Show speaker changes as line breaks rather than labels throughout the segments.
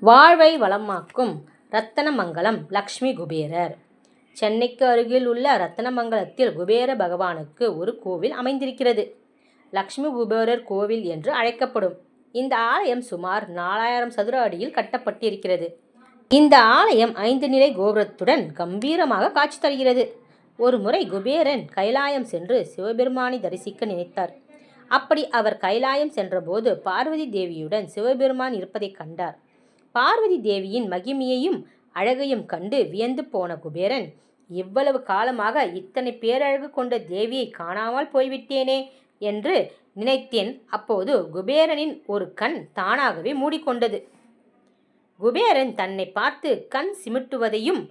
வாழ்வை வளமாக்கும் ரத்தனமங்கலம் லக்ஷ்மி குபேரர். சென்னைக்கு அருகில் உள்ள ரத்தனமங்கலத்தில் குபேர பகவானுக்கு ஒரு கோவில் அமைந்திருக்கிறது. லக்ஷ்மி குபேரர் கோவில் என்று அழைக்கப்படும். இந்த ஆலயம் சுமார் நாலாயிரம் சதுர அடியில் கட்டப்பட்டிருக்கிறது. இந்த ஆலயம் ஐந்து நிலை கோபுரத்துடன் கம்பீரமாக காட்சி தருகிறது. ஒரு முறை குபேரன் கைலாயம் சென்று சிவபெருமானை தரிசிக்க நினைத்தார். அப்படி அவர் கைலாயம் சென்றபோது பார்வதி தேவியுடன் சிவபெருமான் இருப்பதைக் கண்டார். பார்வதி தேவியின் மகிமையையும் அழகையும் கண்டு வியந்து போன குபேரன் இவ்வளவு காலமாக இத்தனை பேரழகு கொண்ட தேவியை காணாமல் போய்விட்டேனே என்று நினைத்தேன். அப்போது குபேரனின் ஒரு கண் தானாகவே மூடிக்கொண்டது. குபேரன் தன்னை பார்த்து கண் சிமிட்டுவதையும்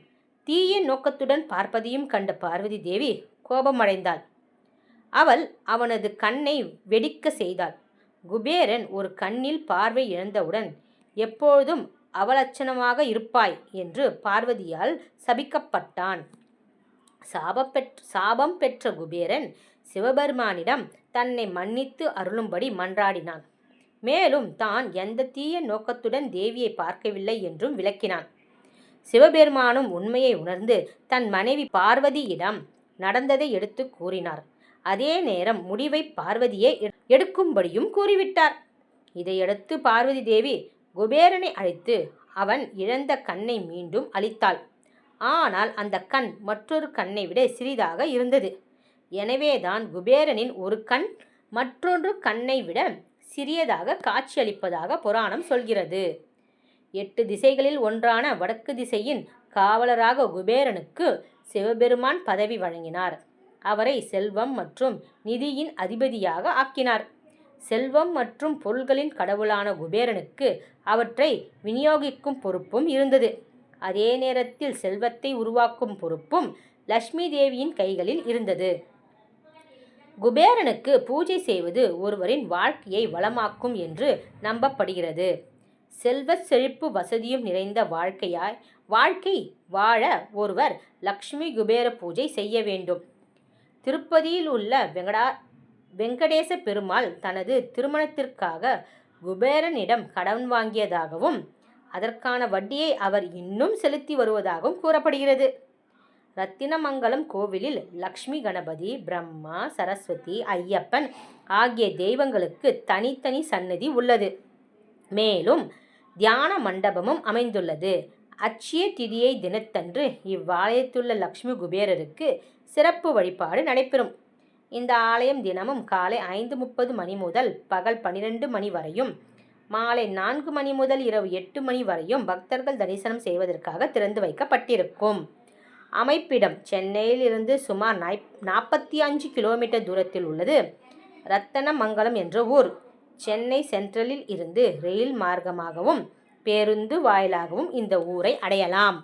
தீய நோக்கத்துடன் பார்ப்பதையும் கண்ட பார்வதி தேவி கோபமடைந்தாள். அவள் அவனது கண்ணை வெடிக்க செய்தாள். குபேரன் ஒரு கண்ணில் பார்வை இழந்தவுடன் எப்பொழுதும் அவலட்சணமாக இருப்பாய் என்று பார்வதியால் சபிக்கப்பட்டான். சாபப்பெற் சாபம் பெற்ற குபேரன் சிவபெருமானிடம் தன்னை மன்னித்து அருளும்படி மன்றாடினான். மேலும் தான் எந்த தீய நோக்கத்துடன் தேவியை பார்க்கவில்லை என்றும் விளக்கினான். சிவபெருமானும் உண்மையை உணர்ந்து தன் மனைவி பார்வதியிடம் நடந்ததை எடுத்து கூறினார். அதே நேரம் முடிவை பார்வதியே எடுக்கும்படியும் கூறிவிட்டார். இதையடுத்து பார்வதி தேவி குபேரனை அழைத்து அவன் இழந்த கண்ணை மீண்டும் அளித்தாள் ஆனால் அந்த கண் மற்றொரு கண்ணை விட சிறிதாக இருந்தது. எனவேதான் குபேரனின் ஒரு கண் மற்றொன்று கண்ணை விட சிறியதாக காட்சியளிப்பதாக புராணம் சொல்கிறது. எட்டு திசைகளில் ஒன்றான வடக்கு திசையின் காவலராக குபேரனுக்கு சிவபெருமான் பதவி வழங்கினார். அவரை செல்வம் மற்றும் நிதியின் அதிபதியாக ஆக்கினார். செல்வம் மற்றும் பொருள்களின் கடவுளான குபேரனுக்கு அவற்றை விநியோகிக்கும் பொறுப்பும் இருந்தது. அதே நேரத்தில் செல்வத்தை உருவாக்கும் பொறுப்பும் லக்ஷ்மி தேவியின் கைகளில் இருந்தது. குபேரனுக்கு பூஜை செய்வது ஒருவரின் வாழ்க்கையை வளமாக்கும் என்று நம்பப்படுகிறது. செல்வச் செழிப்பு வசதியும் நிறைந்த வாழ்க்கையாய் வாழ்க்கை வாழ ஒருவர் லக்ஷ்மி குபேர பூஜை செய்ய வேண்டும். திருப்பதியில் உள்ள வெங்கடா வெங்கடேச பெருமாள் தனது திருமணத்திற்காக குபேரனிடம் கடன் வாங்கியதாகவும் அதற்கான வட்டியை அவர் இன்னும் செலுத்தி வருவதாகவும் கூறப்படுகிறது. ரத்தினமங்கலம் கோவிலில் லக்ஷ்மி கணபதி பிரம்மா சரஸ்வதி ஐயப்பன் ஆகிய தெய்வங்களுக்கு தனித்தனி சன்னதி உள்ளது. மேலும் தியான மண்டபமும் அமைந்துள்ளது. அட்சய திதியை தினத்தன்று இவ்வாலயத்துள்ள லக்ஷ்மி குபேரருக்கு சிறப்பு வழிபாடு நடைபெறும். இந்த ஆலயம் தினமும் காலை ஐந்து முப்பது மணி முதல் பகல் பன்னிரெண்டு மணி வரையும் மாலை நான்கு மணி முதல் இரவு எட்டு மணி வரையும் பக்தர்கள் தரிசனம் செய்வதற்காக திறந்து வைக்கப்பட்டிருக்கும். அமைப்பிடம் சென்னையில் இருந்து சுமார் நாய் நாற்பத்தி அஞ்சு கிலோமீட்டர் தூரத்தில் உள்ளது ரத்தனமங்கலம் என்ற ஊர். சென்னை சென்ட்ரலில் இருந்து ரயில் மார்க்கமாகவும் பேருந்து வாயிலாகவும் இந்த ஊரை அடையலாம்.